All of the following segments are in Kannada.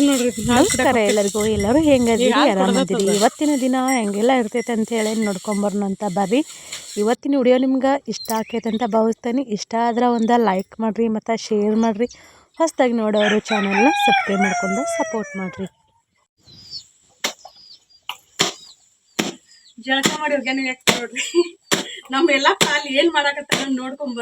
ನಮಸ್ಕಾರ ಎಲ್ಲರಿಗೂ ಎಲ್ಲರೂ ಹೆಂಗದಿರಿ ಆರಾಮದಿರಿ ಇವತ್ತಿನ ದಿನ ಹೆಂಗೆಲ್ಲ ಇರ್ತೈತೆ ಅಂತ ಹೇಳಿ ನೋಡ್ಕೊಂಬರೋಣ ಅಂತ ಬರ್ರಿ. ಇವತ್ತಿನ ವಿಡಿಯೋ ನಿಮ್ಗೆ ಇಷ್ಟ ಆಕೈತೆ ಅಂತ ಭಾವಿಸ್ತೀನಿ. ಇಷ್ಟ ಆದ್ರೆ ಒಂದು ಲೈಕ್ ಮಾಡಿರಿ ಮತ್ತು ಶೇರ್ ಮಾಡಿರಿ. ಹೊಸ್ದಾಗಿ ನೋಡೋರು ಚಾನಲ್ನ ಸಬ್ಸ್ಕ್ರೈಬ್ ಮಾಡ್ಕೊಂಡು ಸಪೋರ್ಟ್ ಮಾಡಿರಿ. ಜಳಕ ಮಾಡಿ ಯಾಕೆ ನೋಡ್ರಿ. ನಮ್ಮ ಎಲ್ಲ ಕಾಲಿ ಏನ್ ಮಾಡಾಕತ್ತ ನೋಡ್ಕೊಂಡ್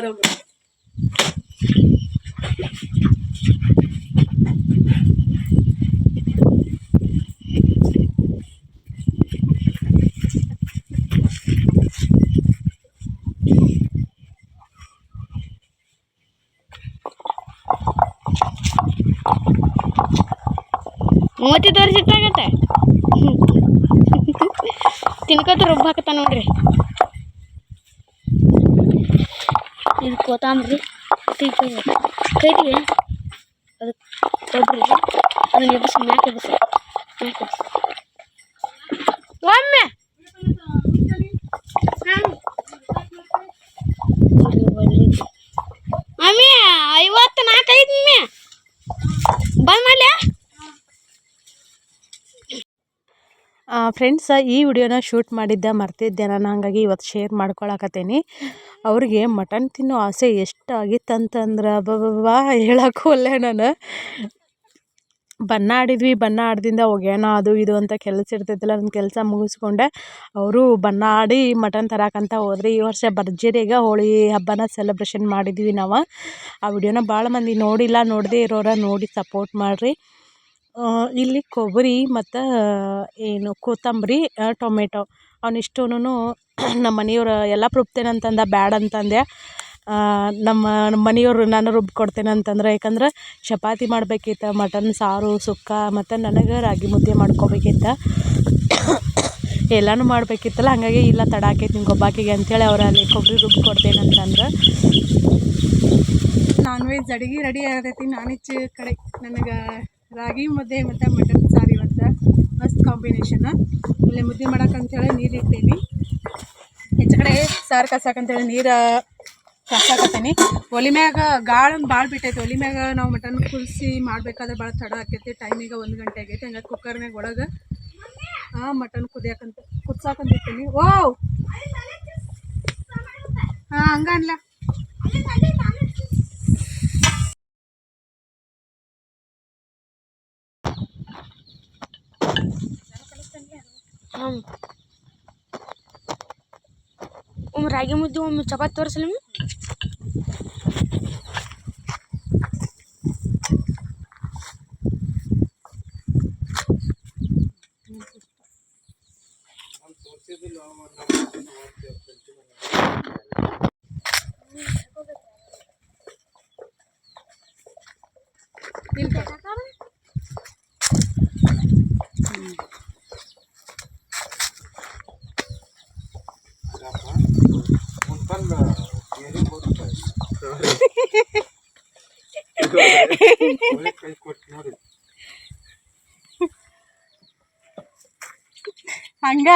ಬರೋದು ಮೂವತ್ತಿ ತೋರಿಸಿಟ್ಟಾಗತ್ತೆ ತಿನ್ಕೋತ ರುಬ್ಬಾಕತ್ತ ನೋಡ್ರಿ ಇದು ಕೊತ್ತಂಬರಿ ಕೈತಿಗೆ ಕೈತಿಗೆ ಅದು ಕೊಡ್ರಿ ಅದನ್ನ ಎಬ್ಬಿಸಿ ಮ್ಯಾಕ ಎಬ್ಬಿಸಿ ಮ್ಯಾಕ ಎಬ್ಬಿಸಿ ಫ್ರೆಂಡ್ಸ್ ಈ ವಿಡಿಯೋನ ಶೂಟ್ ಮಾಡಿದ್ದೆ ಮರ್ತಿದ್ದೆ ನಾನು, ಹಾಗಾಗಿ ಇವತ್ತು ಶೇರ್ ಮಾಡ್ಕೊಳಕತ್ತೀನಿ. ಅವ್ರಿಗೆ ಮಟನ್ ತಿನ್ನೋ ಆಸೆ ಎಷ್ಟಾಗಿತ್ತಂತಂದ್ರೆ, ಬಾ ಹೇಳಕ್ಕೂ ಅಲ್ಲ ನಾನು ಬಣ್ಣ ಆಡಿದ್ವಿ ಬಣ್ಣ ಆಡ್ದಿಂದ ಒಗ್ಯಾಣ ಅದು ಇದು ಅಂತ ಕೆಲಸ ಇರ್ತೈತಿಲ್ಲ ನನ್ನ ಕೆಲಸ ಮುಗಿಸ್ಕೊಂಡೆ. ಅವರು ಬಣ್ಣ ಆಡಿ ಮಟನ್ ತರಕಂತ ಹೋದ್ರಿ. ಈ ವರ್ಷ ಭರ್ಜರಿಯಾಗ ಹೋಳಿ ಹಬ್ಬನ ಸೆಲೆಬ್ರೇಷನ್ ಮಾಡಿದ್ವಿ ನಾವು. ಆ ವಿಡಿಯೋನ ಭಾಳ ಮಂದಿ ನೋಡಿಲ್ಲ, ನೋಡದೇ ಇರೋರ ನೋಡಿ ಸಪೋರ್ಟ್ ಮಾಡಿರಿ. ಇಲ್ಲಿ ಕೊಬ್ಬರಿ ಮತ್ತು, ಏನು ಕೊತ್ತಂಬರಿ ಟೊಮೆಟೊ ಅವನಿಷ್ಟೂ ನಮ್ಮ ಮನೆಯವ್ರು ಎಲ್ಲ ರುಬ್ತೇನೆ ಅಂತಂದ. ಬ್ಯಾಡ ಅಂತಂದೆ ನಮ್ಮ ಮನೆಯವ್ರು ನಾನು ರುಬ್ಬಿ ಕೊಡ್ತೇನೆ ಅಂತಂದ್ರೆ, ಯಾಕಂದ್ರೆ ಚಪಾತಿ ಮಾಡ್ಬೇಕಿತ್ತು, ಮಟನ್, ಸಾರು, ಸುಕ್ಕ, ಮತ್ತು ನನಗೆ ರಾಗಿ ಮುದ್ದೆ ಮಾಡ್ಕೋಬೇಕಿತ್ತು. ಎಲ್ಲನೂ ಮಾಡಬೇಕಿತ್ತಲ್ಲ, ಹಾಗಾಗಿ ಇಲ್ಲ ತಡ ಆಕೈತಿ ನಿಮ್ಗೆ ಒಬ್ಬಾಕಿಗೆ ಅಂತೇಳಿ ಅವ್ರು ಅಲ್ಲಿ ಕೊಬ್ಬರಿ ಅಂತಂದ್ರೆ. ನಾನ್ ವೆಜ್ ಅಡುಗೆ ರೆಡಿ ಆಗತೈತಿ, ನಾನ್ ವೆಜ್ ಕಡೆ ನನಗೆ ರಾಗಿ, ಮುದ್ದೆ, ಮತ್ತು ಮಟನ್ ಸಾರು ಇವತ್ತು. ಮಸ್ತ್ ಕಾಂಬಿನೇಷನ್ ಇಲ್ಲಿ ಮುದ್ದೆ ಮಾಡಕ್ಕಂತೇಳಿ ನೀರು ಇಟ್ಟೀನಿ ಹೆಚ್ಚು ಕಡೆ ಸಾರು ಕಸಾಕಂತೇಳಿ ನೀರು ಕಸಾಕತ್ತೀನಿ ಒಲಿ ಮ್ಯಾಗ ಗಾಳನ್ ಭಾಳ ಬಿಟ್ಟೈತಿ. ಒಲಿ ಮ್ಯಾಗ ನಾವು ಮಟನ್ ಕುಲ್ಸಿ ಮಾಡಬೇಕಾದ್ರೆ ಭಾಳ ತಡ ಆಕೈತಿ. ಟೈಮಿಗೆ ಒಂದು ಗಂಟೆ ಆಗೈತಿ. ಹಂಗಾಗಿ ಕುಕ್ಕರ್ನಾಗ ಒಳಗೆ ಹಾಂ ಮಟನ್ ಕುದಿಯಾಕಂತ ಕುದ್ಸಾಕಂತಿರ್ತೀನಿ ಓ! ಹಾಂ, ಹಂಗ ಒಮ್ಮೆ ರಾಗಿ ಮುದ್ದೆ ಒಮ್ಮೆ ಚಪಾತಿ ತೋರಿಸಲಿ ಹಂಗ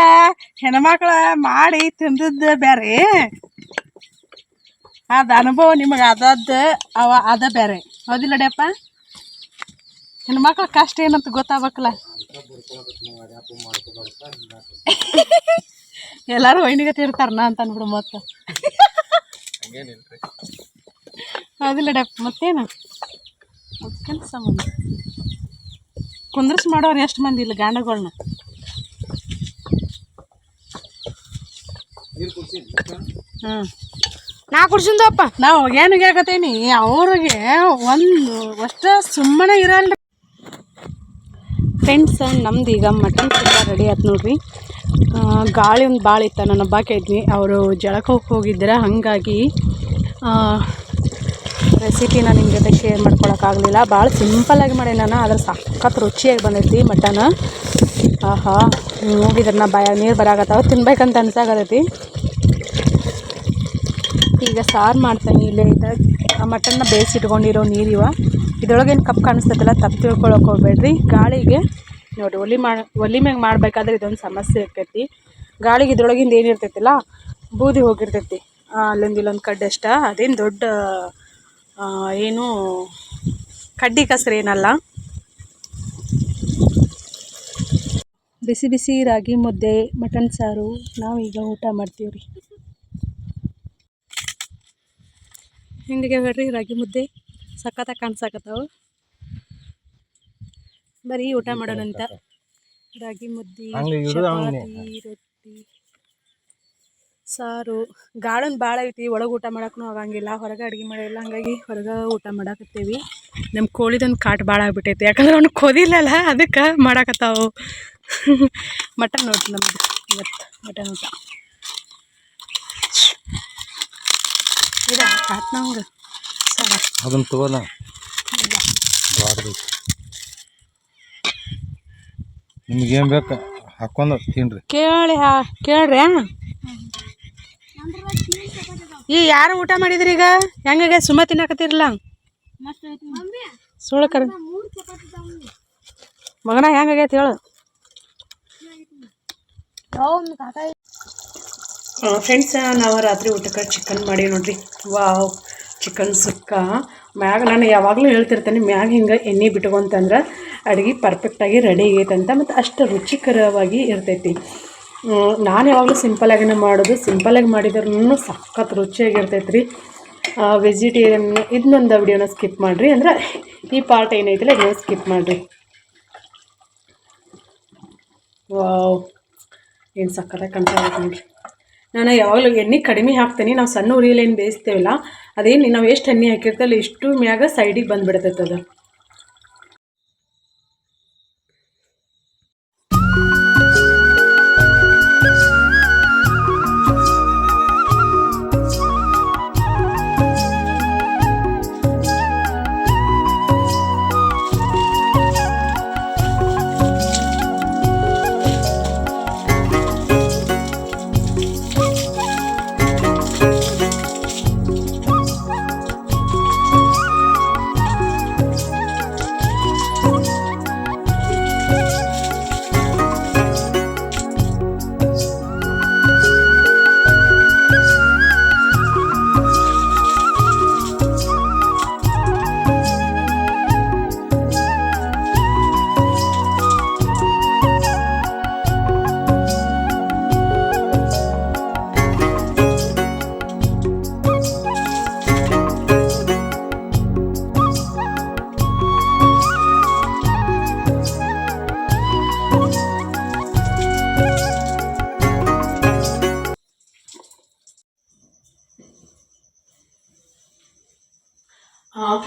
ಹೆಣ್ಮಕ್ಳ ಮಾಡಿ ತಿಂದದ್ದು ಬೇರೆ ಅದ ಅನುಭವ ನಿಮಗೆ ಅದದ್ದು ಅವ ಅದ ಬೇರೆ ಹೌದಿಲ್ಲ ಡಪ್ಪ ಹೆಣ್ಮಕ್ಳ ಕಷ್ಟ ಏನಂತ ಗೊತ್ತಾಗ್ಬೇಕಲ್ಲ. ಎಲ್ಲರೂ ವೈನಿಗತಿ ಇರ್ತಾರನ ಅಂತ ಅನ್ಬಿಡು ಮತ್ತೆ. ಹೌದಿಲ್ಲ ಡಪ್ಪ ಮತ್ತೇನು? ಅದಕ್ಕಿಂತ ಸಂಬಂಧ ಕುಂದ್ರಸ್ ಮಾಡೋರು ಎಷ್ಟು ಮಂದಿ ಇಲ್ಲ ಗಾಂಡಗಳನ್ನ ಹ್ಞೂ ನಾ ಕುಡ್ಸಿಂದಪ್ಪ ನಾವು ಏನಿಗೆ ಹೇಳಕತ್ತೀನಿ ಅವ್ರಿಗೆ ಒಂದು ಅಷ್ಟ ಸುಮ್ಮನೆ ಇರಲ್ಲ ಫ್ರೆಂಡ್ಸ್ ನಮ್ದು ಈಗ ಮಟನ್ ತುಂಬ ರೆಡಿ ಆಯ್ತು ನೋಡ್ರಿ. ಗಾಳಿ ಒಂದು ಭಾಳ ಇತ್ತು. ಹಬ್ಬಕ್ಕೆ ಇದ್ವಿ ಅವರು ಹೋಗಿ ಹೋಗಿದ್ರೆ. ಹಾಗಾಗಿ ರೆಸಿಪಿನ ನಿಮ್ಮ ಜೊತೆ ಶೇರ್ ಮಾಡ್ಕೊಳಕ್ಕಾಗಲಿಲ್ಲ ಭಾಳ ಸಿಂಪಲ್ಲಾಗಿ ಮಾಡಿ ನಾನು ಅದ್ರ ಸಖತ್ ರುಚಿಯಾಗಿ ಬಂದೈತಿ ಮಟನ್ ಆಹಾ ನೋಡಿದ್ರೆ ನಾ ಬಾಯ, ನೀರು ಬರಾಗತ್ತಾವ ತಿನ್ಬೇಕಂತ ಅನ್ಸಾಕತ್ತೈತಿ ಈಗ ಸಾರು ಮಾಡ್ತೀನಿ ಇಲ್ಲೇ ಇದ್ದಾಗ ಮಟನ್ನ ಬೇಯಿಸಿಟ್ಕೊಂಡಿರೋ ನೀರಿವ ಇದ್ರೊಳಗೇನು ಕಪ್ ಕಾಣಿಸ್ತೈತಲ್ಲ ತಪ್ಪು ತಿಳ್ಕೊಳಕ್ಕೆ ಹೋಗ್ಬೇಡ್ರಿ. ಗಾಳಿಗೆ ನೋಡಿ, ಒಲಿ ಮಾಡಿ ಒಲಿ ಮ್ಯಾಗ ಮಾಡಬೇಕಾದ್ರೆ ಇದೊಂದು ಸಮಸ್ಯೆ ಇರ್ತೈತಿ. ಗಾಳಿಗೆ ಇದ್ರೊಳಗಿಂದ ಏನಿರ್ತೈತಿಲ್ಲ ಬೂದಿ ಹೋಗಿರ್ತೈತಿ. ಅಲ್ಲೊಂದು ಇಲ್ಲೊಂದು ಕಡ್ಡೆ ಅಷ್ಟ. ಅದೇನು ದೊಡ್ಡ ಏನು ಕಡ್ಡಿ ಕಸರು ಏನಲ್ಲ. ಬಿಸಿ ಬಿಸಿ ರಾಗಿ ಮುದ್ದೆ, ಮಟನ್ ಸಾರು. ನಾವೀಗ ಊಟ ಮಾಡ್ತೀವಿ ರೀ ಹಿಂಗೆ ಹೇಳ್ರಿ ರಾಗಿ ಮುದ್ದೆ. ಸಖತ್ತಾಗಿ ಕಾಣ್ಸಾಕತ್ತಾವು. ಬರೀ ಊಟ ಮಾಡೋಣಂತ. ರಾಗಿ ಮುದ್ದೆ. ಚಪಾತಿ ರೊಟ್ಟಿ ಸಾರು. ಗಾಳನ್ ಭಾಳ ಐತಿ ಒಳಗೆ ಊಟ ಮಾಡಕ್ಕೂ ಆಗಂಗಿಲ್ಲ. ಹೊರಗೆ ಅಡುಗೆ ಮಾಡಿಲ್ಲ ಹಂಗಾಗಿ ಹೊರಗೆ ಊಟ ಮಾಡಾಕತ್ತೇವಿ. ನಮ್ಮ ಕೋಳಿದೊಂದು ಕಾಟ್ ಭಾಳ ಆಗ್ಬಿಟ್ಟೈತಿ. ಯಾಕಂದ್ರೆ ಅವ್ನು ಕೊದಿಲ್ಲಲ್ಲ ಅದಕ್ಕೆ ಮಾಡಾಕತ್ತಾವು. ಮಟನ್ ನೋಡ್ರಿ ನಮ್ದು. ಇವತ್ತು ಮಟನ್ ಊಟ. ಇದು ಕಾಟ್ ನಂಗೆ. ಸಾರ. ಅದನ್ನ ತಗೋಲ್ಲ. ದೊಡ್ಡದು ನಿಮ್ಗೆ ಏನು ಬೇಕು? ಹಾಕೊಂಡು ತಿನ್ರಿ. ಕೇಳಿ ಹಾ ಕೇಳ್ರಿ ಈ ಯಾರು ಊಟ ಮಾಡಿದ್ರಿ ಈಗ? ಹೆಂಗಾಗ? ಸುಮ್ಮ ತಿನ್ನಾಕತ್ತಿರಲ್ಲ? ಸುಳ್ಳು ಕರ. ಮಗನ ಹೆಂಗಾಗೈತೆ ಹೇಳು. ಫ್ರೆಂಡ್ಸ್ ನಾವು ರಾತ್ರಿ ಊಟಕ್ಕೆ ಚಿಕನ್ ಮಾಡಿ ನೋಡ್ರಿ. Wow chicken sukka. ಮ್ಯಾಗ ನಾನು ಯಾವಾಗಲೂ ಹೇಳ್ತಿರ್ತೇನೆ, ಮ್ಯಾಗ ಹಿಂಗೆ ಎಣ್ಣೆ ಬಿಟ್ಕೊಂತಂದ್ರೆ ಅಡುಗೆ ಪರ್ಫೆಕ್ಟಾಗಿ ರೆಡಿ ಆಗೈತೆ ಅಂತ. ಮತ್ತು ಅಷ್ಟು ರುಚಿಕರವಾಗಿ ಇರ್ತೈತಿ. ನಾನು ಯಾವಾಗಲೂ ಸಿಂಪಲಾಗಿನ ಮಾಡೋದು. ಸಿಂಪಲಾಗಿ ಮಾಡಿದ್ರೂ ಸಖತ್ ರುಚಿಯಾಗಿರ್ತೈತೆ ರೀ ವೆಜಿಟೇರಿಯನ್ ಇದನ್ನೊಂದು ವಿಡಿಯೋನ ಸ್ಕಿಪ್ ಮಾಡಿರಿ. ಅಂದ್ರೆ ಈ ಪಾರ್ಟ್ ಏನೈತಿಲ್ಲ ಇದನ್ನ ಸ್ಕಿಪ್ ಮಾಡಿರಿ. ವಾವ್, ಏನು ಸಕ್ಕತ್ತಾಗಿ ನೋಡಿರಿ ನೋಡ್ರಿ. ನಾನು ಯಾವಾಗಲೂ ಎಣ್ಣೆ ಕಡಿಮೆ ಹಾಕ್ತೀನಿ. ನಾವು ಸಣ್ಣ ಉರಿಯಲ್ಲಿ ಏನು ಬೇಯಿಸ್ತೇವಲ್ಲ, ಅದೇನು ನಾವು ಎಷ್ಟು ಎಣ್ಣೆ ಹಾಕಿರ್ತಲ್ಲ ಇಷ್ಟು ಮ್ಯಾಗ ಸೈಡಿಗೆ ಬಂದುಬಿಡ್ತೈತೆ ಅದು.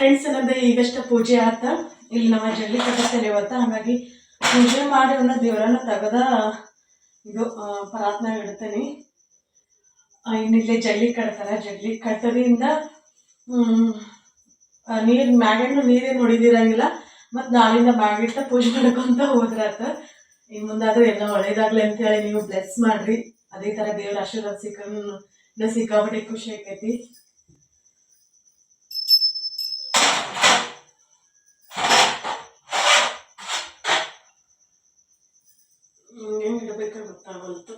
ಫ್ರೆಂಡ್ಸ್ ಅನ್ನೋದು ಈಗಷ್ಟ ಪೂಜೆ ಆತ, ಇಲ್ಲಿ ನಮ್ಮ ಜಲ್ಲಿ ಇವತ್ತ, ಹಾಗಾಗಿ ಪೂಜೆ ಮಾಡಿ ಅನ್ನೋ ದೇವರನ್ನ ತೆಗೆದ ಇದು ಪ್ರಾರ್ಥನೆ ಇಡ್ತೇನೆ. ಇನ್ನಿಲ್ಲಿ ಜಲ್ಲಿ ಕಟ್ತಾರೆ, ಜಲ್ಲಿ ಕಟ್ಟೋದ್ರಿಂದ ನೀರು, ಮ್ಯಾಗಣ್ಣು ನೀರೇನು ಹೊಡಿದಿರಂಗಿಲ್ಲ ಮತ್ತು ನಾಳಿಂದ ಮ್ಯಾಗಿಟ್ಟ ಪೂಜೆ ಮಾಡ್ಕೊಂತ ಹೋದ್ರಾತ. ಇನ್ ಮುಂದಾದ್ರೂ ಎಲ್ಲ ಒಳ್ಳೇದಾಗ್ಲಿ ಅಂತ ಹೇಳಿ ನೀವು ಬ್ಲೆಸ್ ಮಾಡ್ರಿ. ಅದೇ ಥರ ದೇವ್ರ ಆಶೀರ್ವಾದ ಸಿಕ್ಕ ಸಿಕ್ಕಾಪಟ್ಟೆ ಖುಷಿ ಆಕೈತಿ ಹೆಂಗೆ ಇಡಬೇಕು ಗೊತ್ತಾಗಲ್ತು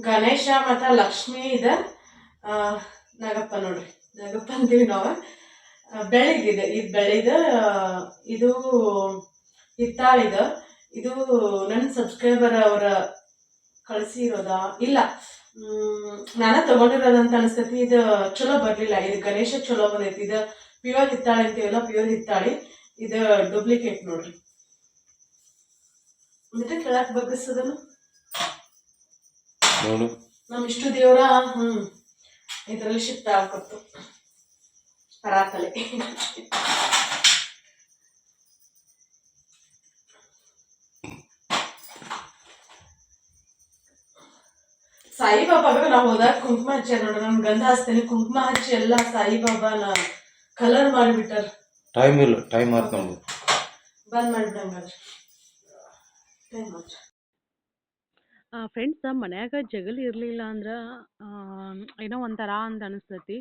ಗಣೇಶ ಮತ್ತು ಲಕ್ಷ್ಮಿ ಇದೆ. ನಾಗಪ್ಪ ನೋಡ್ರಿ. ನಾಗಪ್ಪ ಅಂತೀವಿ ನಾವು. ಬೆಳಗಿದೆ. ಇದು ಬೆಳಿದ ಇದು ಹಿತ್ತಾಳಿದ ಇದು. ನನ್ನ ಸಬ್ಸ್ಕ್ರೈಬರ್ ಅವರ ಕಳಿಸಿರೋದಾ? ಇಲ್ಲ. ನಾನೇ ತಗೊಂಡಿರೋದಂತ ಅನಿಸ್ತೈತಿ. ಇದು ಚಲೋ ಬರಲಿಲ್ಲ. ಇದು ಗಣೇಶ ಚಲೋ ಬಂದೈತಿ. ಇದು ಪ್ಯೂರ್ ಹಿತ್ತಾಳಿ ಅಂತೀವಲ್ಲ ಪ್ಯೂರ್ ಹಿತ್ತಾಳಿ. ಇದು ಡೂಪ್ಲಿಕೇಟ್ ನೋಡ್ರಿ. ಮತ್ತೆ ಕೇಳಕ್ಕೆ ಬಗ್ಗಿಸೋದನ್ನು ನೋಡು. ನಮ್ಮ ಇಷ್ಟು ದೇವರ ಹ್ಮ್ ಇದರಲ್ಲಿ ಶಿಫ್ಟ್ ಆಗ್ಕೊತ್ತು ಪರಾತಲೆ. ಸಾಯಿಬಾಬಾಗ ನಾವು ಹೋದಾಗ ಕುಂಕುಮ ಹಚ್ಚಿ ನೋಡ್ರಿ ನಮ್ ಗಂಧ ಹಚ್ತೇನೆ ಕುಂಕುಮ ಹಚ್ಚಿ ಎಲ್ಲ ಸಾಯಿಬಾಬಾನ ಕಲರ್ ಮಾಡಿಬಿಟ್ಟಾರ. ಟೈಮ್ ಇಲ್ಲ ಟೈಮ್ ಆಯ್ತು ನಮ್ದು. ಬಂದ್ ಮಾಡಿಬಿಡಂಗಾದ್ರೆ ಟೈಮ್ ಆಯ್ತು. ಫ್ರೆಂಡ್ಸ್ ಮನ್ಯಾಗ ಜಗಲಿ ಇರಲಿಲ್ಲ ಅಂದ್ರೆ ಏನೋ ಒಂಥರ ಅಂತ ಅನಿಸ್ತೈತಿ.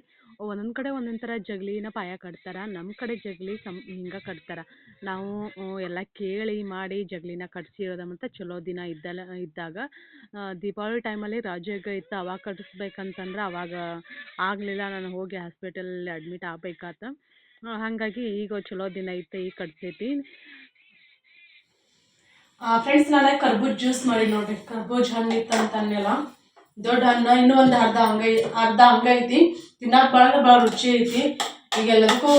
ಒಂದೊಂದು ಕಡೆ ಒಂದೊಂದು ಥರ ಜಗ್ಲಿನ ಪಾಯ ಕಟ್ತಾರೆ ನಮ್ಮ ಕಡೆ ಜಗಲಿ ಸಮ್, ಹಿಂಗೆ ಕಟ್ತಾರೆ. ನಾವು ಎಲ್ಲ ಕೇಳಿ ಮಾಡಿ ಜಗಲಿನ ಕಟ್ಸಿರೋದು ಮತ್ತು ಚಲೋ ದಿನ ಇದ್ದಲ್ಲ ಇದ್ದಾಗ ದೀಪಾವಳಿ ಟೈಮಲ್ಲಿ ರಾಜಯೋಗ ಇತ್ತು ಅವಾಗ ಕಟ್ಟಿಸ್ಬೇಕಂತಂದ್ರೆ ಅವಾಗ ಆಗಲಿಲ್ಲ, ನಾನು ಹೋಗಿ ಹಾಸ್ಪಿಟಲಲ್ಲಿ ಅಡ್ಮಿಟ್ ಆಗ್ಬೇಕಾತು. ಹಾಗಾಗಿ ಈಗ ಚಲೋ ದಿನ ಇತ್ತು ಈಗ ಕಟ್ಸೈತಿ. ಫ್ರೆಂಡ್ಸ್ ನಾನು ಕರ್ಬೂಜ್ ಜ್ಯೂಸ್ ಮಾಡಿ ನೋಡ್ರಿ. ಕರ್ಬೂಜ್ ಹಣ್ಣು ಇತ್ತು ಅಂತ ಅನ್ನೆಲ್ಲ. ದೊಡ್ಡ ಹಣ್ಣು ಇನ್ನೂ ಒಂದು ಅರ್ಧ ಹಂಗೆ ಅರ್ಧ ಹಂಗೆ ಐತಿ. ತಿನ್ನಕ್ಕೆ ಭಾಳ ಭಾಳ ರುಚಿ ಐತಿ. ಈಗ ಎಲ್ಲದಕ್ಕೂ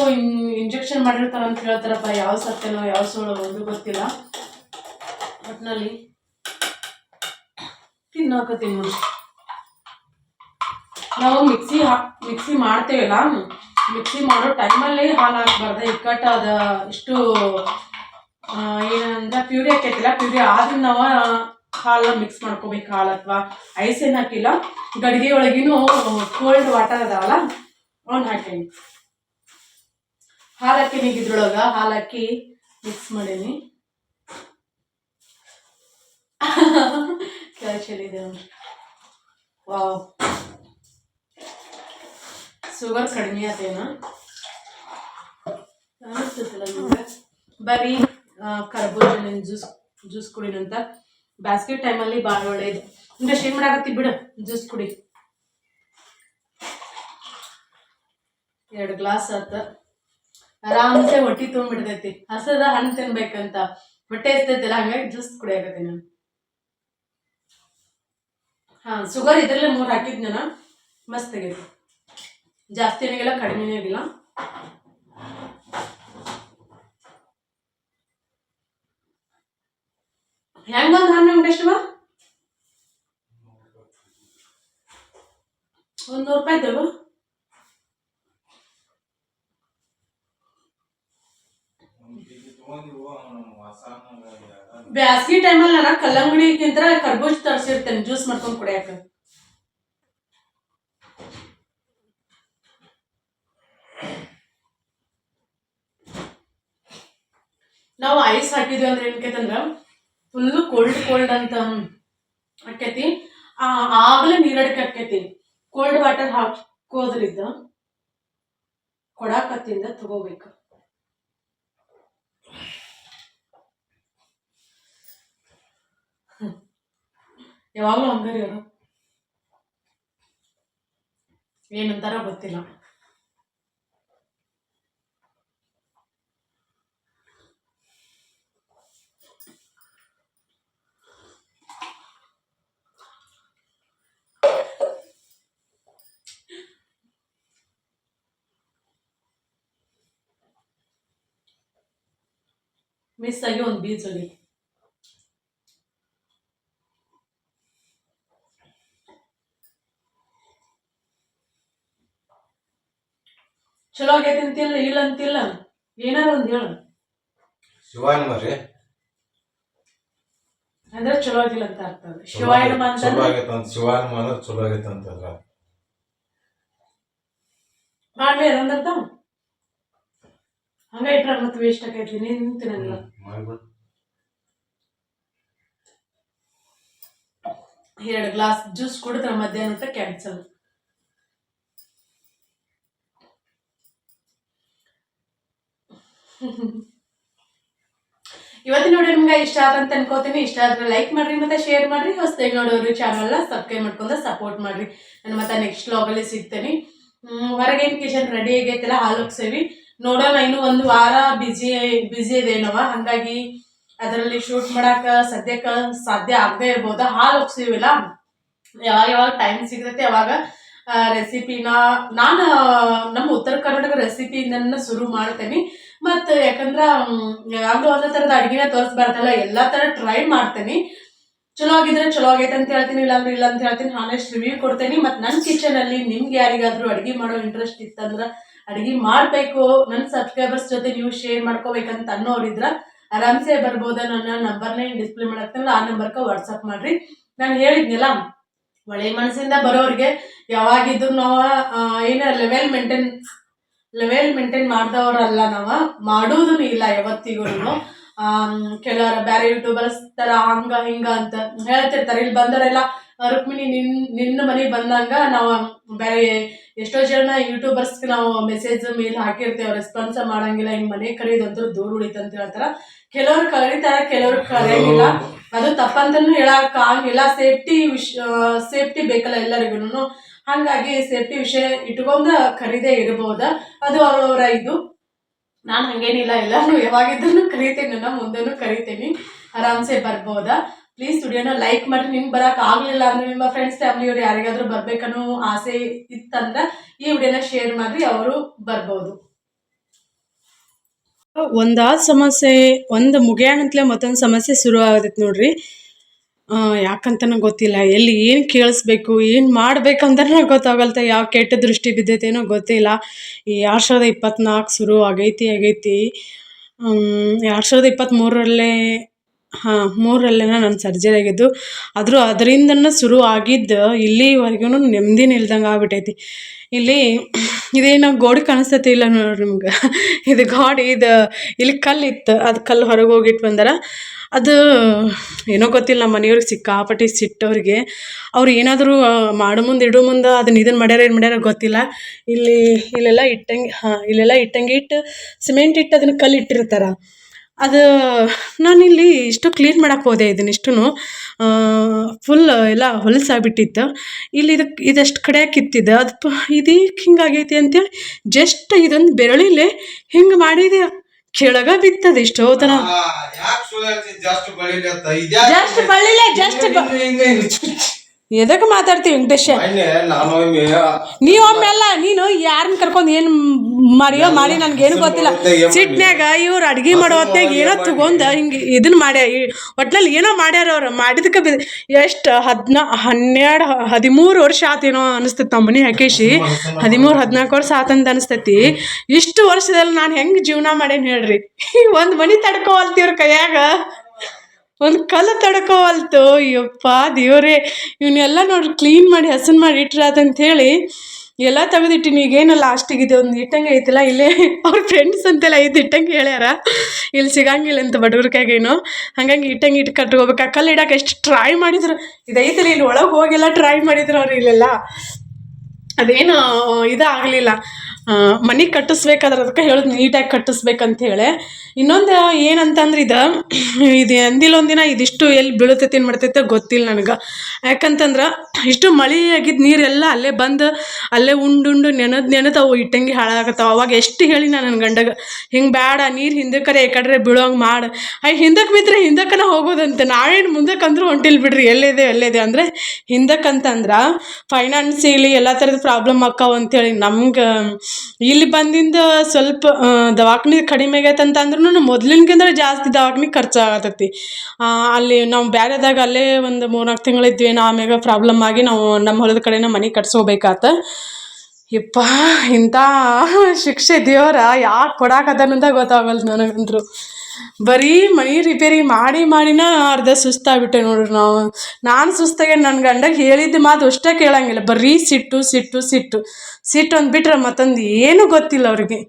ಇಂಜೆಕ್ಷನ್ ಮಾಡಿರ್ತಾರ ಅಂತ ಹೇಳ್ತಾರಪ್ಪ. ಯಾವ ಸತ್ಯನೋ ಯಾವ ಸುಳ್ಳು ಒಂದು ಗೊತ್ತಿಲ್ಲ. ಒಟ್ನಲ್ಲಿ ತಿನ್ನೋಕತ್ತೀನಿ ನೋಡಿ ನಾವು ಮಿಕ್ಸಿ ಹಾ, ಮಿಕ್ಸಿ ಮಾಡ್ತೇವಲ್ಲ. ಮಿಕ್ಸಿ ಮಾಡೋ ಟೈಮಲ್ಲಿ ಹಾಲು ಹಾಕ್ಬಾರ್ದು. ಇಕ್ಕಟ್ಟು ಅದು ಇಷ್ಟು ಏನಂದ್ರೆ ಪ್ಯೂರಿ ಹಾಕೈತಿಲ್ಲ, ಪ್ಯೂರಿ ಆದ್ರೂ ನಾವು ಹಾಲನ್ನ ಮಿಕ್ಸ್ ಮಾಡ್ಕೋಬೇಕು, ಹಾಲು ಅಥವಾ ಐಸ್ ಏನು ಹಾಕಿಲ್ಲ. ಗಡಿಗೆ ಒಳಗಿನೂ ಕೋಲ್ಡ್ ವಾಟರ್ ಅದಾವಲ್ಲ, ಅವ್ನು ಹಾಕೀನಿ ಹಾಲು ಹಾಕೀನಿ ಇದ್ರೊಳಗ, ಹಾಲು ಹಾಕಿ ಮಿಕ್ಸ್ ಮಾಡೀನಿ. ನೋಡ್ರಿ. ವಾವ್ ಶುಗರ್ ಕಡಿಮೆ ಆತೇನ ಅನಿಸ್ತೈತಲ್ಲ ನಿಮ್ಗೆ? ಬರೀ ಕರ್ಬೂಜ ಹಣ್ಣಿನ ಜ್ಯೂಸ್ ಜ್ಯೂಸ್ ಕುಡಿನಂತ ಬ್ಯಾಸ್ಗೆ ಟೈಮಲ್ಲಿ ಭಾಳ ಒಳ್ಳೇದು. ಅಂದ್ರೆ ಶೇಮ್ ಮಾಡಾಕತ್ತಿ ಬಿಡು, ಜ್ಯೂಸ್ ಕುಡಿ. ಎರಡು ಗ್ಲಾಸ್ ಆತ. ಆರಾಮ್ಸೆ ಹೊಟ್ಟಿ ತುಂಬಿಡ್ತೈತಿ. ಹಸದ ಹಣ್ಣು ತಿನ್ಬೇಕಂತ. ಹೊಟ್ಟೆ ಇರ್ತೈತಿಲ್ಲ ಹಂಗಾಗಿ ಜ್ಯೂಸ್ ಕುಡಿಯಾಕತ್ತಿ ನಾನು. ಹಾ ಶುಗರ್ ಇದ್ರಲ್ಲೇ ಮೂರು ಹಾಕಿದ್ ನಾನು. ಮಸ್ತ್ ಆಗೈತಿ. ಜಾಸ್ತಿ ಆಗಿಲ್ಲ ಕಡಿಮೆನೇ ಆಗಿಲ್ಲ ಹೆಂಗೊಂದು ಹಣ್ಣು ಎಷ್ಟು ಒಂದು ನೂರು ರೂಪಾಯಿ ಇದ್ದವು ಬ್ಯಾಸ್ಗಿ ಟೈಮಲ್ಲಿ ನಾನು ಕಲ್ಲಂಗಡಿಗಿಂತ ಕರ್ಬೂಜ್ ತರಿಸಿರ್ತೇನೆ, ಜ್ಯೂಸ್ ಮಾಡ್ಕೊಂಡು ಕುಡಿಯಾಕ ನಾವು ಐಸ್ ಹಾಕಿದ್ವಿ ಅಂದ್ರೆ ಏನಕೈತಂದ್ರ ಫುಲ್ಲು ಕೋಲ್ಡ್ ಕೋಲ್ಡ್ ಅಂತ ಆಕೈತಿ ಆಗ್ಲೇ ನೀರಡಿಕೆ ಆಕೈತಿ ಕೋಲ್ಡ್ ವಾಟರ್ ಹಾಕೋದ್ರಿಂದ ಕೊಡಾಕತ್ತಿಂದ ತಗೋಬೇಕು. ಯಾವಾಗಲೂ ಹಂಗಾರಿ ಅವರು. ಏನಂತಾರ ಗೊತ್ತಿಲ್ಲ. ಮಿಸ್ ಆಗಿ ಒಂದು ಚಲೋ ಆಗೈತೆ ಅಂತಿಲ್ಲ ಇಲ್ಲ ಅಂತಿಲ್ಲ. ಏನಾರ ಒಂದು ಹೇಳು. ಶಿವಾಯನ ಮರಿ ಅಂದ್ರೆ ಚಲೋ ಆಗಿಲ್ಲ ಅಂತ ಅರ್ಥ ಅದು. ಶಿವಾಯನಮ ಚಲೋ ಆಗೈತೆ ಅಂತ ಶಿವಾಯನ ಅಂದ್ರೆ ಚಲೋ ಆಗೈತೆ ಮಾಡ್ಲಿ ಅದಂತ ಹಂಗ ಇಟ್ರ ಮತ್ತೆ ವೇಸ್ಟ್ ಆಕೈತಿ ನೀನು ತಿನ್ನಂಗಿಲ್ಲ ಎರಡು ಗ್ಲಾಸ್ ಜ್ಯೂಸ್ ಕುಡಿದ್ರೆ ಮಧ್ಯಾಹ್ನ ಊಟ ಕ್ಯಾನ್ಸಲ್. ಇವತ್ತಿನ ನೋಡಿ ನಿಮ್ಗೆ ಇಷ್ಟ ಆದಂತ ಅನ್ಕೋತೀನಿ. ಇಷ್ಟ ಆದ್ರೆ ಲೈಕ್ ಮಾಡ್ರಿ ಮತ್ತೆ ಶೇರ್ ಮಾಡ್ರಿ. ಹೊಸದಾಗಿ ನೋಡೋರು ಚಾನಲ್ನ ಸಬ್ಸ್ಕ್ರೈಬ್ ಮಾಡ್ಕೊಂಡು ಸಪೋರ್ಟ್ ಮಾಡ್ರಿ. ನಾನು ಮತ್ತೆ ನೆಕ್ಸ್ಟ್ ವ್ಲಾಗಲ್ಲಿ ಸಿಗ್ತೇನೆ. ಹೊರಗೇನು ಕಿಚನ್ ರೆಡಿ ಆಗೈತಿಲ್ಲ ಹಾಲು ಹೋಗ್ಸೇವಿ ನೋಡೋಣ, ಇನ್ನು ಒಂದು ವಾರ ಬಿಜಿ ಬಿಜಿ ಇದೇನವ ಹಂಗಾಗಿ ಅದರಲ್ಲಿ ಶೂಟ್ ಮಾಡಾಕ ಸದ್ಯಕ್ಕ ಸಾಧ್ಯ ಆಗದೆ ಇರ್ಬೋದು? ಹಾಲು ಒಪ್ಸಿವಿಲ್ಲ ಯಾವಾಗ ಯಾವಾಗ ಟೈಮ್ ಸಿಗುತ್ತೆ, ಅವಾಗ ರೆಸಿಪಿನ ನಾನು ನಮ್ಮ ಉತ್ತರ ಕರ್ನಾಟಕ ರೆಸಿಪಿನ ಶುರು ಮಾಡ್ತೇನೆ. ಮತ್ತು ಯಾಕಂದ್ರೆ ಯಾವಾಗಲೂ ಒಂದೇ ಥರದ ಅಡುಗೆನ ತೋರಿಸ್ಬಾರ್ದಲ್ಲ ಎಲ್ಲ ಥರ ಟ್ರೈ ಮಾಡ್ತೇನೆ. ಚಲೋ ಆಗಿದ್ರೆ ಚಲೋ ಆಗೈತೆ ಅಂತ ಹೇಳ್ತೀನಿ, ಇಲ್ಲಾಂದ್ರೆ ಇಲ್ಲ ಅಂತ ಹೇಳ್ತೀನಿ. ಹಾನೆಸ್ಟ್ ರಿವ್ಯೂ ಕೊಡ್ತೇನೆ. ಮತ್ತು ನನ್ನ ಕಿಚನಲ್ಲಿ ನಿಮ್ಗೆ ಯಾರಿಗಾದ್ರೂ ಅಡುಗೆ ಮಾಡೋ ಇಂಟ್ರೆಸ್ಟ್ ಇತ್ತಂದ್ರೆ ಅಡುಗೆ ಮಾಡಬೇಕು. ನನ್ನ ಸಬ್ಸ್ಕ್ರೈಬರ್ಸ್ ಜೊತೆ ನೀವು ಶೇರ್ ಮಾಡ್ಕೋಬೇಕಂತ ಅನ್ನೋರಿದ್ರ ಆರಾಮ್ಸೆ ಬರ್ಬೋದ ನನ್ನ ನಂಬರ್ನ ಡಿಸ್ಪ್ಲೇ ಮಾಡತ್ತಲ್ಲ ಆ ನಂಬರ್ಗೆ ವಾಟ್ಸಪ್ ಮಾಡ್ರಿ. ನಾನು ಹೇಳಿದ್ನಲ್ಲ, ಒಳ್ಳೆ ಮನಸ್ಸಿಂದ ಬರೋರಿಗೆ ಯಾವಾಗಿದ್ರು ನಾವು ಏನ ಲೆವೆಲ್ ಮೇಂಟೈನ್ ಲೆವೆಲ್ ಮೇಂಟೈನ್ ಮಾಡ್ದವ್ರಲ್ಲ ನಾವು ಮಾಡೋದು ಇಲ್ಲ ಯಾವತ್ತಿಗೂ ಕೆಲವರ ಬೇರೆ ಯೂಟ್ಯೂಬರ್ಸ್ ತರ ಹಂಗ, ಹಿಂಗ ಅಂತ ಹೇಳ್ತಿರ್ತಾರೆ. ಇಲ್ಲಿ ಬಂದವರೆಲ್ಲ ರುಕ್ಮಿಣಿ ನಿನ್, ನಿನ್ನ ಮನೆಗೆ ಬಂದಂಗ ನಾವು ಬೇರೆ ಎಷ್ಟೋ ಜನ ಯೂಟ್ಯೂಬರ್ಸ್ಗೆ ನಾವು ಮೆಸೇಜ್ ಮೇಲ್ ಹಾಕಿರ್ತೇವೆ ರೆಸ್ಪಾನ್ಸ್ ಮಾಡಂಗಿಲ್ಲ ಹಿಂಗ್ ಮನೆ ಕರೆಯೋದಂತೂ ದೂರ ಉಳಿತಂತ ಹೇಳ್ತಾರ. ಕೆಲವ್ರು ಕರೀತಾರ, ಕೆಲವ್ರು ಕರೆಯಂಗಿಲ್ಲ. ಅದು ತಪ್ಪಂತನೂ ಹೇಳಕ್ ಆಗಿಲ್ಲ ಸೇಫ್ಟಿ ವಿಷ ಸೇಫ್ಟಿ ಬೇಕಲ್ಲ ಎಲ್ಲರಿಗೂ ಹಾಗಾಗಿ ಸೇಫ್ಟಿ ವಿಷಯ ಇಟ್ಕೊಂಡ ಕರೀದೇ ಇರಬಹುದ ಅದು ಅವರವರ ಇದು. ನಾನು ಹಂಗೇನಿಲ್ಲ, ಎಲ್ಲಾನು ಯಾವಾಗಿದ್ದೂ ಕರಿತೇನೆ ನಾನು ಮುಂದೆನೂ ಕರಿತೇನೆ. ಆರಾಮ್ಸೆ ಬರ್ಬೋದಾ. ಪ್ಲೀಸ್ ಸ್ಟುಡಿಯೋನ ಲೈಕ್ ಮಾಡಿ ನಿಮ್ಗೆ ಬರಕ್ ಆಗ್ಲಿಲ್ಲ ಅಂದ್ರೆ ನಿಮ್ಮ ಫ್ರೆಂಡ್ಸ್ ಫ್ಯಾಮಿಲಿಯವ್ರು ಯಾರಿಗಾದ್ರೂ ಬರ್ಬೇಕನ್ನೋ ಆಸೆ ಇತ್ತಂದ್ರೆ ಈ ವಿಡಿಯೋನ ಶೇರ್ ಮಾಡಿ ಅವರು ಬರ್ಬೋದು. ಒಂದಾದ ಸಮಸ್ಯೆ ಒಂದು ಮುಗಿಯಾಣಂತಲೇ ಮತ್ತೊಂದು ಸಮಸ್ಯೆ ಶುರು ಆಗತ್ತೆ ನೋಡ್ರಿ. ಆ, ಯಾಕಂತನೂ ಗೊತ್ತಿಲ್ಲ ಎಲ್ಲಿ ಏನು ಕೇಳಿಸ್ಬೇಕು ಏನು ಮಾಡ್ಬೇಕಂದ್ರೆ ಗೊತ್ತಾಗಲ್ತ ಯಾವ ಕೆಟ್ಟ ದೃಷ್ಟಿ ಬಿದ್ದೈತೇನೋ ಗೊತ್ತಿಲ್ಲ. ಈ ಎರಡು ಸಾವಿರದ ಇಪ್ಪತ್ನಾಲ್ಕು ಶುರು ಆಗೈತಿ ಆಗೈತಿ. ಎರಡು ಸಾವಿರದ ಇಪ್ಪತ್ತ್ಮೂರರಲ್ಲೇ ಹಾಂ, ಮೂರರಲ್ಲೇನ ನನ್ನ ಸರ್ಜರಿ ಆಗಿದ್ದು. ಆದರೂ ಅದರಿಂದನೇ ಶುರು ಆಗಿದ್ದು ಇಲ್ಲಿವರೆಗೂ ನೆಮ್ಮದಿ ಇಲ್ದಂಗೆ ಆಗ್ಬಿಟ್ಟೈತಿ. ಇಲ್ಲಿ ಇದೇನೋ ಗೋಡೆ ಕಾಣಿಸ್ತೈತಿ ಇಲ್ಲ ನೋಡ್ರಿ ನಿಮ್ಗೆ. ಇದು ಗಾಡಿ, ಇದು ಇಲ್ಲಿ ಕಲ್ಲು ಇತ್ತು ಅದು ಕಲ್ಲು ಹೊರಗೆ ಹೋಗಿಟ್ಟು ಬಂದಾರ. ಅದು ಏನೋ ಗೊತ್ತಿಲ್ಲ, ನಮ್ಮ ಮನೆಯವ್ರಿಗೆ ಸಿಕ್ಕಾಪಟ್ಟೆ ಸಿಟ್ಟವ್ರಿಗೆ. ಅವ್ರು ಏನಾದರೂ ಮಾಡೋ ಮುಂದೆ, ಇಡೋ ಮುಂದೆ ಅದನ್ನ ಇದನ್ನು ಮಾಡ್ಯಾರ ಏನು ಮಾಡ್ಯಾರ ಗೊತ್ತಿಲ್ಲ. ಇಲ್ಲಿ, ಇಲ್ಲೆಲ್ಲ ಇಟ್ಟಂಗೆ, ಹಾಂ, ಇಲ್ಲೆಲ್ಲ ಇಟ್ಟಂಗೆ ಇಟ್ಟು, ಸಿಮೆಂಟ್ ಇಟ್ಟು ಅದನ್ನು ಕಲ್ಲು ಇಟ್ಟಿರ್ತಾರೆ ಅದು ನಾನಿಲ್ಲಿ ಇಷ್ಟು ಕ್ಲೀನ್ ಮಾಡಕ್ಕೆ ಹೋದೆ ಇದನ್ನಿಷ್ಟು ಫುಲ್ ಎಲ್ಲ ಹೊಲಸಾಗ್ಬಿಟ್ಟಿತ್ತು ಇಲ್ಲಿ ಇದಕ್ಕೆ ಇದಷ್ಟು ಕಡೆ ಕಿತ್ತಿದ್ದೆ. ಅದು ಪ ಇದಕ್ಕೆ ಹಿಂಗಾಗೈತಿ ಅಂತೇಳಿ ಜಸ್ಟ್ ಇದೊಂದು ಬೆರಳಿಲೆ ಹಿಂಗೆ ಮಾಡಿದೆ. ಕೆಳಗ ಬಿತ್ತದ ಇಷ್ಟೋ ತನ. ಬಳಿಲಿ ಜಸ್ಟ್ ಬಳ್ಳಿಲ್ಲ ಜಸ್ಟ್ ಎದಕ್ಕೆ ಮಾತಾಡ್ತೀವಿ ವೆಂಕಟೇಶ? ಮೊನ್ನೆ ನಾನು ಯಾರನ್ನ ಕರ್ಕೊಂಡು ಏನು ಮಾಡಿಯೋ ಮಾಡಿ ನನಗೇನು ಗೊತ್ತಿಲ್ಲ. ಸಿಟ್ನ್ಯಾಗ ಇವ್ರು ಅಡ್ಗೆ ಮಾಡೋ ಹೊತ್ನ್ಯಾಗ ಏನೋ ತಗೊಂಡ ಹಿಂಗೆ ಇದನ್ನ ಮಾಡ್ಯ ಒಟ್ನಲ್ಲಿ ಏನೋ ಮಾಡ್ಯಾರ ಅವ್ರು. ಮಾಡಿದಕ್ಕೆ ಬಿ ಎಷ್ಟು ಹದಿನಾ ಹನ್ನೆರಡು ಹದಿಮೂರು ವರ್ಷ ಆತೇನೋ ಅನಿಸ್ತೈತಿ ನಮ್ಮ ಮನೆ ಹಾಕೇಶಿ. ಹದಿಮೂರು ಹದಿನಾಲ್ಕು ವರ್ಷ ಆತಂತ ಅನಿಸ್ತೈತಿ. ಇಷ್ಟು ವರ್ಷದಲ್ಲಿ ನಾನು ಹೆಂಗೆ ಜೀವನ ಮಾಡೇನಿ ಹೇಳ್ರಿ? ಒಂದು ಮನೆ ತಡ್ಕೋವಲ್ತಿವ್ರ ಕೈಯಾಗ. ಒಂದು ಕಲ್ಲು ತಡ್ಕೋವಲ್ತು. ಯಪ್ಪ ದೇವರೇ. ಇವನ್ನೆಲ್ಲ ನೋಡಿ ಕ್ಲೀನ್ ಮಾಡಿ ಹಸನ್ ಮಾಡಿ ಇಟ್ರಾದಂತ ಹೇಳಿ ಎಲ್ಲ ತೆಗೆದಿಟ್ಟಿನಿ. ಈಗೇನು ಲಾಸ್ಟಿಗೆ ಇದು ಒಂದು ಇಟ್ಟಂಗೆ ಐತಿಲ್ಲ. ಇಲ್ಲೇ ಅವ್ರ ಫ್ರೆಂಡ್ಸ್ ಅಂತೆಲ್ಲ ಇದು ಇಟ್ಟಂಗೆ ಹೇಳ್ಯಾರ. ಇಲ್ಲಿ ಸಿಗಂಗಿಲ್ಲ ಅಂತ ಬಡವ್ರಿಗಾಗೇನು ಹಾಗಾಗಿ ಇಟ್ಟಂಗೆ ಇಟ್ಟು ಕಟ್ಕೋಬೇಕು. ಆ ಕಲ್ಲು ಇಡಕ್ಕೆ ಎಷ್ಟು ಟ್ರೈ ಮಾಡಿದ್ರು. ಇದೈತಿಲ್ಲ, ಇಲ್ಲಿ ಒಳಗೆ ಹೋಗೆಲ್ಲ ಟ್ರೈ ಮಾಡಿದ್ರು ಅವ್ರು ಇಲ್ಲೆಲ್ಲ. ಅದೇನು ಇದಾಗಲಿಲ್ಲ. ಮನೆ ಕಟ್ಟಿಸ್ಬೇಕಾದ್ರೆ ಅದಕ್ಕೆ ಹೇಳೋದು ನೀಟಾಗಿ ಕಟ್ಟಿಸ್ಬೇಕಂತ ಹೇಳಿ. ಇನ್ನೊಂದು, ಏನಂತಂದ್ರೆ ಇದು ಇದು ಅಂದಿಲ್ಲೊಂದಿನ ಇದಿಷ್ಟು ಎಲ್ಲಿ ಬೀಳುತ್ತೈತೆ ಏನು ಮಾಡ್ತೈತೆ ಗೊತ್ತಿಲ್ಲ ನನಗೆ. ಯಾಕಂತಂದ್ರೆ, ಇಷ್ಟು ಮಳೆ ಆಗಿದ್ದು ನೀರೆಲ್ಲ ಅಲ್ಲೇ ಬಂದು, ಅಲ್ಲೇ ಉಂಡುಂಡು ನೆನೆದು ನೆನೆದು ಅವು ಇಟ್ಟಂಗಿ ಹಾಳಾಗತ್ತಾವ. ಅವಾಗ ಎಷ್ಟು ಹೇಳಿ ನಾನು ನನ್ನ ಗಂಡಗೆ, ಹಿಂಗೆ ಬೇಡ ನೀರು ಹಿಂದಕ್ಕರೆ ಈ ಕಡೆ ಬೀಳೋಂಗೆ ಮಾಡು. ಅಯ್ಯ ಹಿಂದಕ್ಕೆ ಬಿದ್ದರೆ ಹಿಂದಕ್ಕನ ಹೋಗೋದಂತೆ. ನಾವೇನು ಮುಂದಕ್ಕೆ ಹೊಂಟಿಲ್ಲ ಬಿಡ್ರಿ, ಎಲ್ಲಿದೆ ಎಲ್ಲಿದೆ? ಅಂದರೆ ಹಿಂದಕ್ಕಂತಂದ್ರೆ ಫೈನಾನ್ಸಿಯಲಿ ಎಲ್ಲ ಥರದ ಪ್ರಾಬ್ಲಮ್ ಅಕ್ಕಾವ ಅಂತೇಳಿ ನಮ್ಗೆ ಇಲ್ಲಿ ಬಂದಿಂದ ಸ್ವಲ್ಪ ದವಾಖಾನೆ ಕಡಿಮೆ ಆಗೈತೆ ಅಂತ ಅಂದ್ರೂ ಮೊದ್ಲಿನ್ಕಿಂತ ಜಾಸ್ತಿ ದವಾಖಾನೆ ಖರ್ಚು ಆಗತ್ತೈತಿ ಅಲ್ಲಿ ನಾವು ಬೇರೆದಾಗ ಅಲ್ಲೇ ಒಂದು ಮೂರ್ನಾಲ್ಕು ತಿಂಗಳಿದ್ವಿ ನಾ ಆಮ್ಯಾಗ ಪ್ರಾಬ್ಲಮ್ ಆಗಿ ನಾವು ನಮ್ಮ ಹೊಲದ ಕಡೆನ ಮನೆ ಕಟ್ಸೋಬೇಕಾತ ಯಪ್ಪ, ಇಂಥ ಶಿಕ್ಷೆ ದೇವರ ಯಾಕೆ ಕೊಡಾಕತ್ತಾನಂತ ಗೊತ್ತಾಗಲ್ಲ ನನಗಂತೂ ಬರೀ ಮನೆ ರಿಪೇರಿ ಮಾಡಿ ಮಾಡಿನ ಅರ್ಧ ಸುಸ್ತಾಗ್ಬಿಟ್ಟೆ ನೋಡ್ರಿ ನಾವು. ನಾನು ಸುಸ್ತಾಗೆ ನನ್ನ ಗಂಡಗೆ ಹೇಳಿದ್ದ ಮಾತು ಅಷ್ಟೇ ಕೇಳಂಗಿಲ್ಲ. ಬರೀ ಸಿಟ್ಟು ಸಿಟ್ಟು ಸಿಟ್ಟು. ಸಿಟ್ಟು ಅಂದ್ಬಿಟ್ರೆ ಮತ್ತೊಂದು ಏನೂ ಗೊತ್ತಿಲ್ಲ ಅವ್ರಿಗೆ.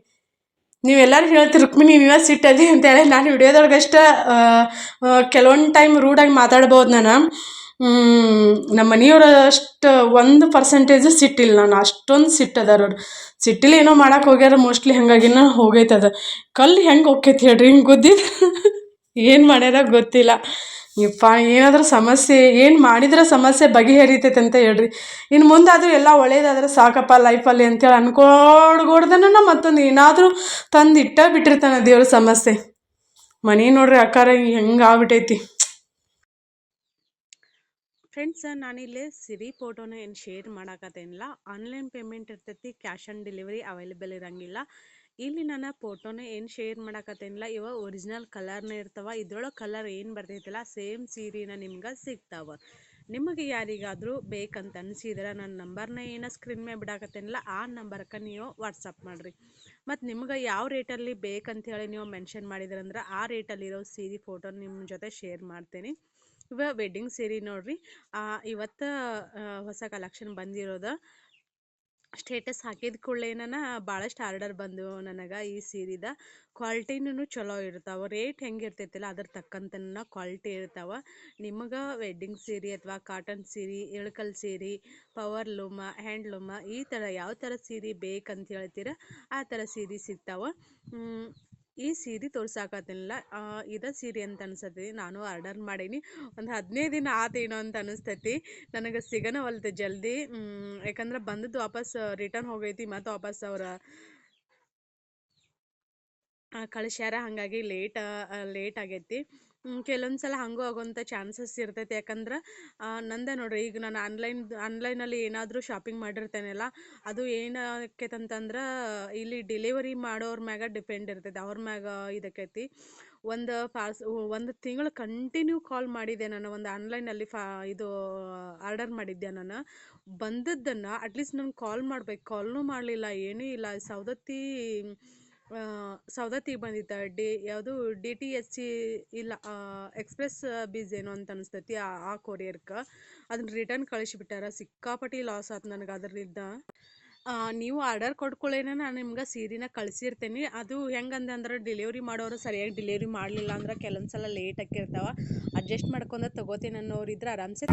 ನೀವೆಲ್ಲರೂ ಹೇಳ್ತೀರಿ, ರುಕ್ಮಿಣಿ, ನೀವೇ ಸಿಟ್ಟದಿ ಅಂತೇಳಿ. ನಾನು ವಿಡಿಯೋದೊಳಗಷ್ಟೇ ಕೆಲವೊಂದು ಟೈಮ್ ರೂಡಾಗಿ ಮಾತಾಡ್ಬೋದು ನಾನು. ನಮ್ಮ ಮನಿಯವ್ರು ಅಷ್ಟು ಒಂದು ಪರ್ಸೆಂಟೇಜು ಸಿಟ್ಟಿಲ್ಲ ನಾನು, ಅಷ್ಟೊಂದು ಸಿಟ್ಟದಾರ ಅವ್ರು ಸಿಟ್ಟಿಲ್ಲ ಏನೋ ಮಾಡಕ್ಕೆ ಹೋಗ್ಯಾರ ಮೋಸ್ಟ್ಲಿ ಹಾಗಾಗಿನ ಹೋಗೈತದ. ಕಲ್ಲು ಹೆಂಗೆ ಹೋಗ್ತೈತಿ ಹೇಳ್ರಿ, ಹಿಂಗೆ ಗುದ್ದಿದ್ದು ಏನು ಮಾಡ್ಯಾರ ಗೊತ್ತಿಲ್ಲ. ಯಪ್ಪ, ಏನಾದರೂ ಸಮಸ್ಯೆ, ಏನು ಮಾಡಿದ್ರೆ ಸಮಸ್ಯೆ ಬಗೆಹರಿತೈತೆ ಅಂತ ಹೇಳ್ರಿ. ಇನ್ನು ಮುಂದಾದರೂ ಎಲ್ಲ ಒಳ್ಳೇದಾದ್ರೆ ಸಾಕಪ್ಪ ಲೈಫಲ್ಲಿ ಅಂತೇಳಿ ಅನ್ಕೊಡ್ಗೊಡ್ದನ ಮತ್ತೊಂದು ಏನಾದರೂ ತಂದು ಇಟ್ಟ ಬಿಟ್ಟಿರ್ತಾನೆ ದೇವ್ರ ಸಮಸ್ಯೆ. ಮನೆ ನೋಡ್ರಿ ಅಕ್ಕಾರ, ಹೆಂಗೆ ಫ್ರೆಂಡ್ಸ್ ನಾನಿಲ್ಲಿ ಸಿರಿ ಫೋಟೋನ ಏನು ಶೇರ್ ಮಾಡೋಕ್ಕೇನಿಲ್ಲ ಆನ್ಲೈನ್ ಪೇಮೆಂಟ್ ಇರ್ತೈತಿ ಕ್ಯಾಶ್ ಆನ್ ಡೆಲಿವರಿ ಅವೈಲೇಬಲ್ ಇರೋಂಗಿಲ್ಲ. ಇಲ್ಲಿ ನಾನು ಫೋಟೋನ ಏನು ಶೇರ್ ಮಾಡಕತ್ತೇನಿಲ್ಲ, ಇವ ಒರಿಜಿನಲ್ ಕಲರ್ನ ಇರ್ತವೆ. ಇದ್ರೊಳಗೆ ಕಲರ್ ಏನು ಬರ್ತೈತಿಲ್ಲ ಸೇಮ್ ಸೀರೆನ ನಿಮ್ಗೆ ಸಿಗ್ತಾವೆ. ನಿಮಗೆ ಯಾರಿಗಾದರೂ ಬೇಕಂತ ಅನಿಸಿದ್ರೆ ನನ್ನ ನಂಬರ್ನ ಏನೋ ಸ್ಕ್ರೀನ್ ಮೇಲೆ ಬಿಡಾಕತ್ತೇನಿಲ್ಲ, ಆ ನಂಬರ್ಗೆ ನೀವು ವಾಟ್ಸಪ್ ಮಾಡಿರಿ. ಮತ್ತು ನಿಮ್ಗೆ ಯಾವ ರೇಟಲ್ಲಿ ಬೇಕಂತ ಹೇಳಿ ನೀವು ಮೆನ್ಷನ್ ಮಾಡಿದ್ರಂದ್ರೆ, ಆ ರೇಟಲ್ಲಿರೋ ಸೀರೆ ಫೋಟೋ ನಿಮ್ಮ ಜೊತೆ ಶೇರ್ ಮಾಡ್ತೀನಿ. ಇವ ವೆಡ್ಡಿಂಗ್ ಸೀರೆ ನೋಡ್ರಿ. ಇವತ್ತು ಹೊಸ ಕಲೆಕ್ಷನ್ ಬಂದಿರೋದು. ಸ್ಟೇಟಸ್ ಹಾಕಿದ ಕೂಡಲೇನ ಭಾಳಷ್ಟು ಆರ್ಡರ್ ಬಂದವು ನನಗೆ ಈ ಸೀರೆದ ಕ್ವಾಲಿಟಿನೂ ಚಲೋ ಇರ್ತಾವೆ. ರೇಟ್ ಹೆಂಗೆ ಇರ್ತೈತಿಲ್ಲ, ಅದ್ರ ತಕ್ಕಂತನ ಕ್ವಾಲಿಟಿ ಇರ್ತಾವೆ. ನಿಮಗೆ ವೆಡ್ಡಿಂಗ್ ಸೀರೆ ಅಥವಾ ಕಾಟನ್ ಸೀರೆ ಇಳಕಲ್ ಸೀರೆ ಪವರ್ ಲೂಮ ಹ್ಯಾಂಡ್ಲೂಮ ಈ ಥರ ಯಾವ ಥರ ಸೀರೆ ಬೇಕಂತ ಹೇಳ್ತೀರ, ಆ ಥರ ಸೀರೆ ಸಿಗ್ತಾವೆ. ಈ ಸೀರೆ ತೋರ್ಸಾಕತ್ತಿನಲ್ಲ. ಇದು ಸೀರೆ ಅಂತ ಅನ್ಸತಿ ನಾನು ಆರ್ಡರ್ ಮಾಡೀನಿ. ಒಂದು ಹದಿನೈದು ದಿನ ಆತೇನೋ ಅಂತ ಅನಿಸ್ತೈತಿ ನನಗೆ ಸಿಗನವಲ್ತು ಜಲ್ದಿ. ಯಾಕಂದ್ರೆ ಬಂದದ್ದು ವಾಪಸ್ ರಿಟರ್ನ್ ಹೋಗೈತಿ. ಮತ್ತು ವಾಪಸ್ ಅವ್ರ ಕಳಿಸ್ಯಾರ. ಹಾಗಾಗಿ ಲೇಟ್ ಲೇಟ್ ಆಗೈತಿ. ಕೆಲವೊಂದು ಸಲ ಹಂಗೂ ಆಗೋಂಥ ಚಾನ್ಸಸ್ ಇರ್ತೈತೆ. ಯಾಕಂದ್ರೆ ನಂದೆ ನೋಡ್ರಿ, ಈಗ ನಾನು ಆನ್ಲೈನ್, ಆನ್ಲೈನಲ್ಲಿ ಏನಾದರೂ ಶಾಪಿಂಗ್ ಮಾಡಿರ್ತೇನಲ್ಲ, ಅದು ಏನಾಕೈತಂತಂದ್ರೆ, ಇಲ್ಲಿ ಡೆಲಿವರಿ ಮಾಡೋರ ಮ್ಯಾಗ ಡಿಪೆಂಡ್ ಇರ್ತೈತೆ, ಅವ್ರ ಮ್ಯಾಗ ಇದಕ್ಕೈತಿ ಒಂದು ಪಾರ್ಸ್ ಒಂದು ತಿಂಗಳು ಕಂಟಿನ್ಯೂ ಕಾಲ್ ಮಾಡಿದೆ ನಾನು, ಒಂದು ಆನ್ಲೈನಲ್ಲಿ ಫಾ, ಇದು, ಆರ್ಡರ್ ಮಾಡಿದ್ದೆ ನಾನು. ಬಂದದ್ದನ್ನು, ಅಟ್ಲೀಸ್ಟ್ ನಾನು ಕಾಲ್ ಮಾಡ್ಬೇಕು, ಕಾಲ್ನೂ ಮಾಡಲಿಲ್ಲ, ಏನೂ ಇಲ್ಲ, ಸವದತ್ತಿ ಆ, ಸವದತ್ತಿ ಬಂದಿತ್ತು ಡಿ ಯಾವುದು ಡಿ ಟಿ ಎಸ್ ಸಿ ಇಲ್ಲ ಎಕ್ಸ್ಪ್ರೆಸ್ ಬೀಸ್ ಏನೋ ಅಂತ ಅನಿಸ್ತೈತಿ ಆ ಕೊರಿಯರ್ಗೆ ಅದನ್ನ ರಿಟರ್ನ್ ಕಳಿಸಿಬಿಟ್ಟಾರ. ಸಿಕ್ಕಾಪಟ್ಟಿ ಲಾಸ್ ಆಯ್ತು ನನಗೆ ಅದರಿಂದ ನೀವು ಆರ್ಡರ್ ಕೊಟ್ಕೊಳ್ಳೇನ ನಾನು ನಿಮ್ಗೆ ಸೀರೆನ ಕಳಿಸಿರ್ತೇನೆ. ಅದು ಹೆಂಗಂದೆ ಅಂದ್ರೆ ಡೆಲಿವರಿ ಮಾಡೋರು ಸರಿಯಾಗಿ ಡೆಲಿವರಿ ಮಾಡಲಿಲ್ಲ ಅಂದ್ರೆ ಕೆಲವೊಂದು ಸಲ ಲೇಟ್ ಆಕಿರ್ತಾವೆ ಅಡ್ಜಸ್ಟ್ ಮಾಡ್ಕೊಂಡು ತಗೋತೀನಿ ಅನ್ನೋರು ಇದ್ರೆ ಆರಾಮ್ಸೆ